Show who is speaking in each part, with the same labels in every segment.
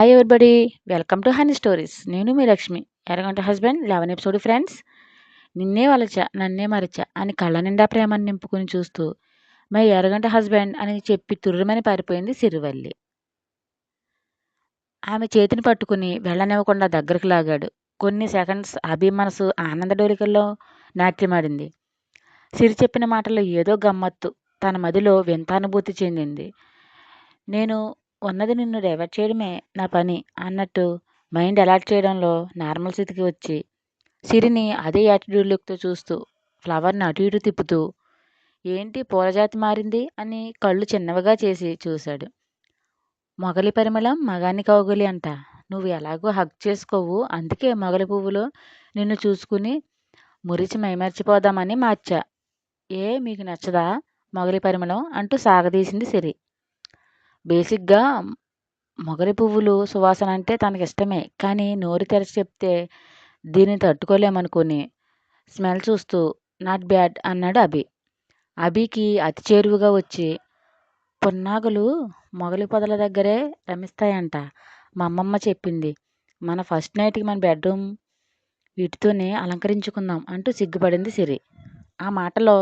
Speaker 1: Hi everybody welcome to honey stories నేను మీ Lakshmi. ఎరగంట husband eleven episode friends నిన్నే వలచ నన్నే మరచ అని కళ్ళ నిండా ప్రేమను నింపుకుని చూస్తూ మై ఎరగంట హస్బెండ్ అని చెప్పి తుర్రుమని పారిపోయింది సిరివల్లి. ఆమె చేతిని పట్టుకుని వెళ్ళనివ్వకుండా దగ్గరకు లాగాడు. కొన్ని సెకండ్స్ అభి మనసు ఆనంద డోలికల్లో నాట్యమాడింది. సిరి చెప్పిన మాటలో ఏదో గమ్మత్తు తన మదిలో వింత అనుభూతి చెందింది. నేను ఉన్నది నిన్ను డైవర్ట్ చేయడమే నా పని అన్నట్టు మైండ్ అలర్ట్ చేయడంలో నార్మల్ స్థితికి వచ్చి సిరిని అదే యాటిట్యూడ్ లుక్తో చూస్తూ ఫ్లవర్ని అటు ఇటు తిప్పుతూ ఏంటి పూలజాతి మారింది? అని కళ్ళు చిన్నవిగా చేసి చూశాడు. మొగలి పరిమళం మగాని కౌగులి అంట. నువ్వు ఎలాగో హక్ చేసుకోవు. అందుకే మొగలి పువ్వులో నిన్ను చూసుకుని మురిచి మైమర్చిపోదామని మార్చా. ఏ మీకు నచ్చదా? మొగలి పరిమళం అంటూ సాగదీసింది సిరి. బేసిక్గా మొగలి పువ్వులు సువాసన అంటే తనకి ఇష్టమే. కానీ నోరు తెరచి చెప్తే దీన్ని తట్టుకోలేమనుకుని స్మెల్ చూస్తూ నాట్ బ్యాడ్ అన్నాడు అభి. అభికి అతి చేరువుగా వచ్చి పున్నాగులు మొగలి పొదల దగ్గరే రమిస్తాయంట. మా అమ్మమ్మ చెప్పింది. మన ఫస్ట్ నైట్కి మన బెడ్రూమ్ వీటితోనే అలంకరించుకుందాం అంటూ సిగ్గుపడింది సిరి. ఆ మాటలో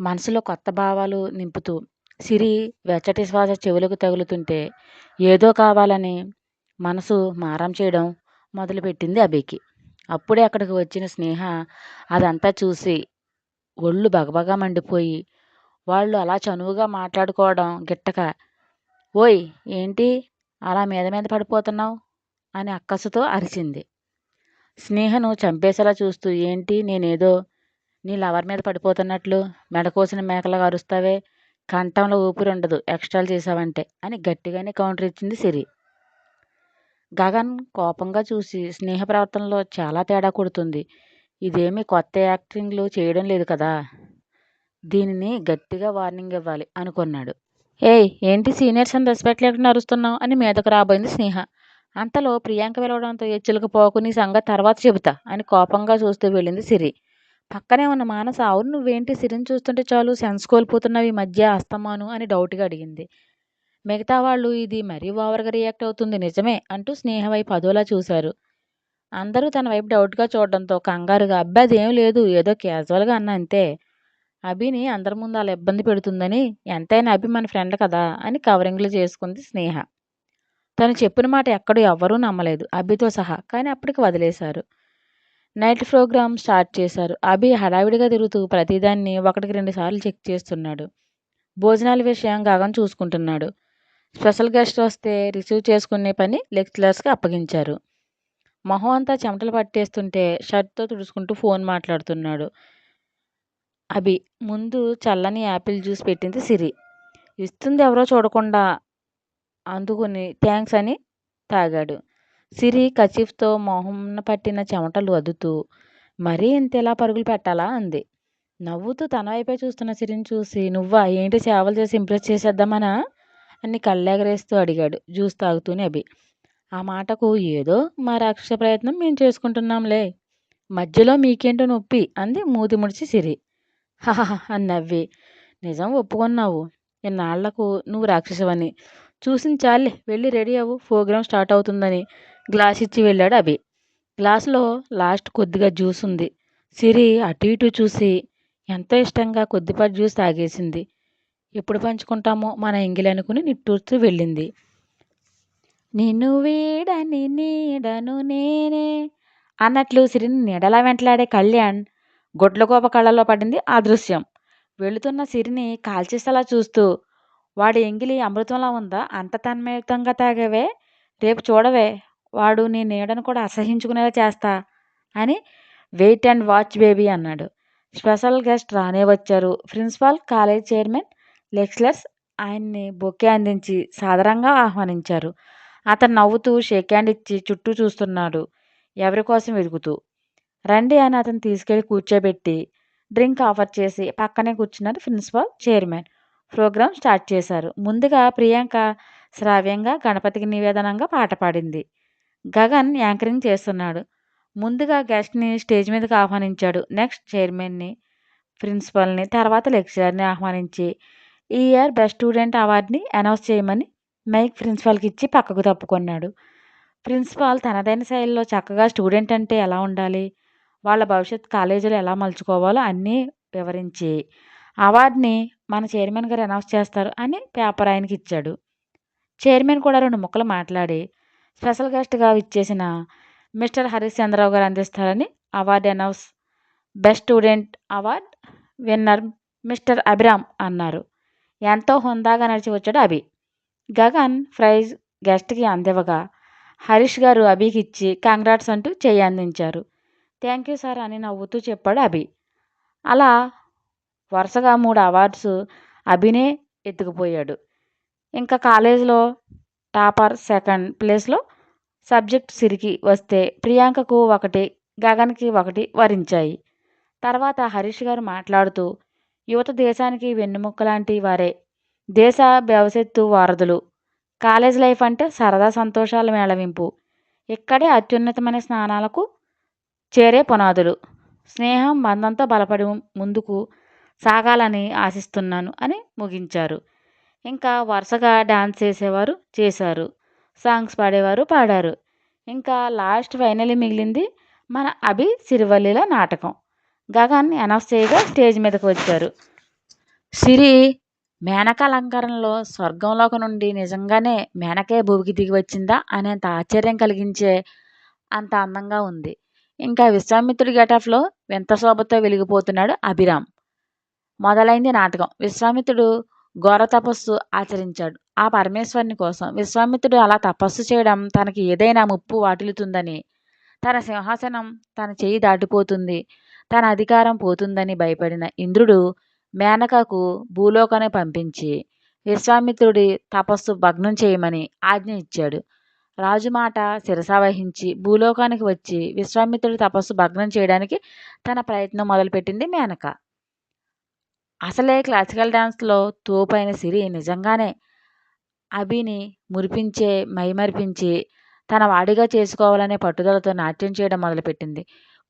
Speaker 1: మనసులో కొత్త భావాలు నింపుతూ సిరి వెచ్చటి శ్వాస చెవులకు తగులుతుంటే ఏదో కావాలని మనసు మారం చేయడం మొదలుపెట్టింది అభికి. అప్పుడే అక్కడికి వచ్చిన స్నేహ అదంతా చూసి ఒళ్ళు బగబగా మండిపోయి వాళ్ళు అలా చనువుగా మాట్లాడుకోవడం గిట్టక ఓయ్ ఏంటి? అలా మీద మీద పడిపోతున్నావు? అని అక్కసుతో అరిచింది. స్నేహను చంపేసేలా చూస్తూ ఏంటి? నేనేదో నీ లవర్ మీద పడిపోతున్నట్లు మెడకోసిన మేకలుగా అరుస్తావే కంఠంలో ఊపిరి ఉండదు ఎక్స్ట్రాలు చేసావంటే అని గట్టిగానే కౌంటర్ ఇచ్చింది సిరి. గగన్ కోపంగా చూసి స్నేహ ప్రవర్తనలో చాలా తేడా కొడుతుంది. ఇదేమీ కొత్త యాక్టింగ్లు చేయడం లేదు కదా. దీనిని గట్టిగా వార్నింగ్ ఇవ్వాలి అనుకున్నాడు. ఏయ్ ఏంటి సీనియర్స్ అని రెస్పెక్ట్ లేకుండా అరుస్తున్నావు అని మీదకు రాబోయింది స్నేహ. అంతలో ప్రియాంక వెళ్ళడంతో ఎచ్చులకు పోకు నీ సంగతి తర్వాత చెబుతా అని కోపంగా చూస్తూ వెళ్ళింది సిరి. పక్కనే ఉన్న మానస అవును నువ్వేంటి సిరిని చూస్తుంటే చాలు సెన్స్ కోల్పోతున్నావు ఈ మధ్య అస్తమాను అని డౌట్గా అడిగింది. మిగతా వాళ్ళు ఇది మరీ ఓవర్గా రియాక్ట్ అవుతుంది నిజమే అంటూ స్నేహ వైపు అదోలా చూశారు. అందరూ తన వైపు డౌట్గా చూడడంతో కంగారుగా అబ్బాయి అదేం లేదు ఏదో క్యాజువల్గా అన్న అంతే. అభిని అందరి ముందు అలా ఇబ్బంది పెడుతుందని ఎంతైనా అభి మన ఫ్రెండ్ కదా అని కవరింగ్లు చేసుకుంది స్నేహ. తను చెప్పిన మాట ఎక్కడో ఎవ్వరూ నమ్మలేదు అభితో సహా కానీ అప్పటికి వదిలేశారు. నైట్ ప్రోగ్రామ్ స్టార్ట్ చేశారు. అభి హడావిడిగా తిరుగుతూ ప్రతిదాన్ని ఒకటికి రెండు సార్లు చెక్ చేస్తున్నాడు. భోజనాల విషయం గగన్ చూసుకుంటున్నాడు. స్పెషల్ గెస్ట్ వస్తే రిసీవ్ చేసుకునే పని లెక్చరర్స్కి అప్పగించారు. మొహం అంతా చెమటలు పట్టేస్తుంటే షర్ట్తో తుడుచుకుంటూ ఫోన్ మాట్లాడుతున్నాడు. అభి ముందు చల్లని యాపిల్ జ్యూస్ పెట్టింది సిరి. ఇస్తుంది ఎవరో చూడకుండా అందుకుని థ్యాంక్స్ అని తాగాడు. సిరి కచీఫ్తో మొహంన పట్టిన చెమటలు అదుతూ మరీ ఇంతలా పరుగులు పెట్టాలా? అంది. నవ్వుతూ తన వైపే చూస్తున్న సిరిని చూసి నువ్వా? ఏంటి సేవలు చేసి ఇంప్రెస్ చేసేద్దామనా? అని కళ్ళెగరేస్తూ అడిగాడు. జ్యూస్ తాగుతూనే అభి. ఆ మాటకు ఏదో మా రాక్షస ప్రయత్నం మేము చేసుకుంటున్నాంలే. మధ్యలో మీకేంటో నొప్పి అంది మూతి ముడిచి సిరి. హహ అని నవ్వి. నిజం ఒప్పుకున్నావు. ఇన్నాళ్ళకు నువ్వు రాక్షసవని. చూసిన చాలే వెళ్ళి రెడీ అవ్వు. ప్రోగ్రామ్ స్టార్ట్ అవుతుందని. గ్లాస్ ఇచ్చి వెళ్ళాడు అభి. గ్లాసులో లాస్ట్ కొద్దిగా జ్యూస్ ఉంది. సిరి అటు ఇటు చూసి ఎంతో ఇష్టంగా కొద్దిపాటి జ్యూస్ తాగేసింది. ఎప్పుడు పంచుకుంటామో మన ఎంగిలి అనుకుని నిట్టూర్చు వెళ్ళింది. నిన్ను వీడని నీడను నేనే అన్నట్లు సిరిని నీడలా వెంటలాడే కళ్యాణ్ గొడ్లగోప కళ్ళలో పడింది ఆ దృశ్యం వెళుతున్న సిరిని కాల్చేసేలా చూస్తూ వాడి ఎంగిలి అమృతంలా ఉందా? అంత తన్మయుతంగా తాగేవే? రేపు చూడవే? వాడు నీ నీడను కూడా అసహించుకునేలా చేస్తా అని వెయిట్ అండ్ వాచ్ బేబీ అన్నాడు. స్పెషల్ గెస్ట్ రానే వచ్చారు. ప్రిన్సిపాల్ కాలేజ్ చైర్మన్ లెక్చరర్స్ ఆయన్ని బొకే అందించి సాదరంగా ఆహ్వానించారు. అతను నవ్వుతూ షేక్ హ్యాండ్ ఇచ్చి చుట్టూ చూస్తున్నాడు. ఎవరి కోసం వెతుకుతూ? రండి అని అతను తీసుకెళ్ళి కూర్చోబెట్టి డ్రింక్ ఆఫర్ చేసి పక్కనే కూర్చున్నారు ప్రిన్సిపాల్ చైర్మన్. ప్రోగ్రామ్ స్టార్ట్ చేశారు. ముందుగా ప్రియాంక శ్రావ్యంగా గణపతికి నివేదనంగా పాట పాడింది. గగన్ యాంకరింగ్ చేస్తున్నాడు. ముందుగా గెస్ట్ని స్టేజ్ మీదకి ఆహ్వానించాడు. నెక్స్ట్ చైర్మన్ని ప్రిన్సిపల్ని తర్వాత లెక్చరర్ని ఆహ్వానించి ఈ ఇయర్ బెస్ట్ స్టూడెంట్ అవార్డుని అనౌన్స్ చేయమని మైక్ ప్రిన్సిపాల్కి ఇచ్చి పక్కకు తప్పుకున్నాడు. ప్రిన్సిపాల్ తనదైన శైలిలో చక్కగా స్టూడెంట్ అంటే ఎలా ఉండాలి వాళ్ళ భవిష్యత్ కాలేజీలో ఎలా మలుచుకోవాలో అన్నీ వివరించి అవార్డుని మన చైర్మన్ గారు అనౌన్స్ చేస్తారు అని పేపర్ ఆయనకి ఇచ్చాడు. చైర్మన్ కూడా రెండు ముక్కలు మాట్లాడి స్పెషల్ గెస్ట్గా ఇచ్చేసిన మిస్టర్ హరీష్ చంద్రరావు గారు అందిస్తారని award announce best student award winner mister Abhiram అన్నారు. ఎంతో హుందాగా నడిచి వచ్చాడు అభి. గగన్ ప్రైజ్ గెస్ట్కి అందివ్వగా హరీష్ గారు అభికి ఇచ్చి కంగ్రాట్స్ అంటూ చేయి అందించారు. థ్యాంక్ యూ సార్ అని నవ్వుతూ చెప్పాడు అభి. అలా వరుసగా మూడు అవార్డ్స్ అభినే ఎత్తుకుపోయాడు. ఇంకా కాలేజీలో టాపర్ సెకండ్ ప్లేస్లో సబ్జెక్ట్ సిరికి వస్తే ప్రియాంకకు ఒకటి గగన్కి ఒకటి వరించాయి. తర్వాత హరీష్ గారు మాట్లాడుతూ యువత దేశానికి వెన్నుముక్క లాంటి వారే. దేశ భవిష్యత్తు వారధులు. కాలేజ్ లైఫ్ అంటే సరదా సంతోషాల మేళవింపు. ఇక్కడే అత్యున్నతమైన స్నానాలకు చేరే పునాదులు. స్నేహం బంధంతో బలపడి ముందుకు సాగాలని ఆశిస్తున్నాను అని ముగించారు. ఇంకా వరుసగా డాన్స్ చేసేవారు చేశారు. సాంగ్స్ పాడేవారు పాడారు. ఇంకా లాస్ట్ ఫైనలీ మిగిలింది మన అభి సిరివల్లిల నాటకం. గగన్ అనౌన్స్ చేయగా స్టేజ్ మీదకు వచ్చారు. సిరి మేనక అలంకరణలో స్వర్గంలోకి నుండి నిజంగానే మేనకే భూమికి దిగి వచ్చిందా అనేంత ఆశ్చర్యం కలిగించే అంత అందంగా ఉంది. ఇంకా విశ్వామిత్రుడి గెటఫ్లో వింత శోభతో వెలిగిపోతున్నాడు అభిరామ్. మొదలైంది నాటకం. విశ్వామిత్రుడు ఘోర తపస్సు ఆచరించాడు. ఆ పరమేశ్వరుని కోసం విశ్వామిత్రుడు అలా తపస్సు చేయడం తనకి ఏదైనా ముప్పు వాటిల్లుతుందని. తన సింహాసనం తన చేయి దాటిపోతుంది. తన అధికారం పోతుందని భయపడిన ఇంద్రుడు మేనకకు భూలోకాన్ని పంపించి విశ్వామిత్రుడి తపస్సు భగ్నం చేయమని ఆజ్ఞ ఇచ్చాడు. రాజు మాట శిరసావహించి భూలోకానికి వచ్చి విశ్వామిత్రుడి తపస్సు భగ్నం చేయడానికి తన ప్రయత్నం మొదలుపెట్టింది మేనక. అసలే క్లాసికల్ డ్యాన్స్లో తోపైన సిరి నిజంగానే అభిని మురిపించే మైమరిపించి తన వాడిగా చేసుకోవాలనే పట్టుదలతో నాట్యం చేయడం మొదలుపెట్టింది.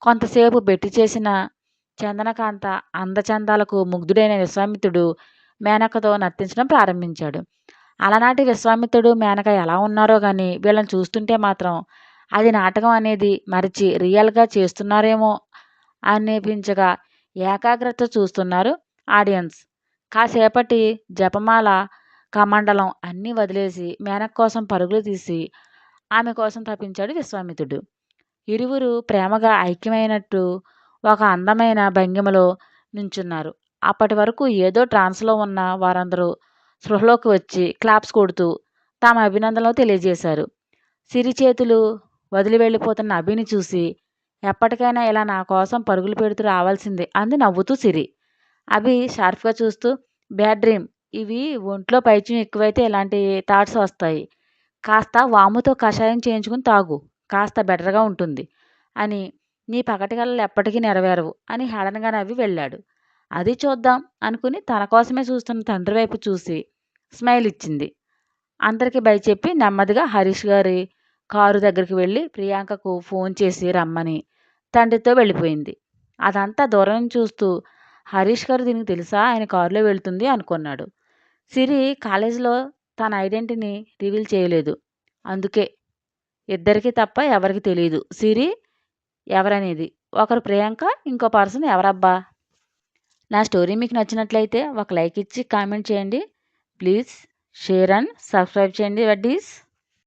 Speaker 1: కొంతసేపు బెట్టి చేసిన చందనకాంత అందచందాలకు ముగ్ధుడైన విశ్వామిత్రుడు మేనకతో నర్తించడం ప్రారంభించాడు. అలనాటి విశ్వామిత్రుడు మేనక ఎలా ఉన్నారో కానీ వీళ్ళని చూస్తుంటే మాత్రం అది నాటకం అనేది మరిచి రియల్గా చేస్తున్నారేమో అనిపించగా ఏకాగ్రత చూస్తున్నారు. ఆడియన్స్. కాసేపటి జపమాల కమండలం అన్నీ వదిలేసి మేనక్ కోసం పరుగులు తీసి ఆమె కోసం తప్పించాడు విశ్వామిత్రుడు. ఇరువురు ప్రేమగా ఐక్యమైనట్టు ఒక అందమైన భంగిమలో నించున్నారు. అప్పటి వరకు ఏదో ట్రాన్స్లో ఉన్న వారందరూ స్పృహలోకి వచ్చి క్లాప్స్ కొడుతూ తమ అభినందనలు తెలియజేశారు. సిరి చేతులు వదిలి వెళ్ళిపోతున్న అభిని చూసి ఎప్పటికైనా ఇలా నా కోసం పరుగులు పెడుతూ రావాల్సిందే అంది నవ్వుతూ సిరి. అవి షార్ప్గా చూస్తూ బ్యాడ్ డ్రీమ్ ఇవి ఒంట్లో పైచ్యం ఎక్కువైతే ఇలాంటి థాట్స్ వస్తాయి? కాస్త వాముతో కషాయం చేయించుకుని తాగు. కాస్త బెటర్గా ఉంటుంది అని నీ పగటి ఎప్పటికీ నెరవేరవు అని హేళనగా నవ్వి వెళ్ళాడు. అది చూద్దాం అనుకుని తన కోసమే చూస్తున్న తండ్రి వైపు చూసి స్మైల్ ఇచ్చింది. అందరికీ బై చెప్పి నెమ్మదిగా హరీష్ గారి కారు దగ్గరికి వెళ్ళి ప్రియాంకకు ఫోన్ చేసి రమ్మని తండ్రితో వెళ్ళిపోయింది. అదంతా దూరం చూస్తూ హరీష్ గారు దీనికి తెలుసా? ఆయన కారులో వెళ్తుంది అనుకున్నాడు. సిరి కాలేజీలో తన ఐడెంటిటీని రివీల్ చేయలేదు. అందుకే ఇద్దరికి తప్ప ఎవరికి తెలియదు సిరి ఎవరనేది. ఒకరు ప్రియాంక ఇంకో పర్సన్ ఎవరబ్బా? నా స్టోరీ మీకు నచ్చినట్లయితే ఒక లైక్ ఇచ్చి కామెంట్ చేయండి. ప్లీజ్ షేర్ అండ్ సబ్స్క్రైబ్ చేయండి వడ్డీస్.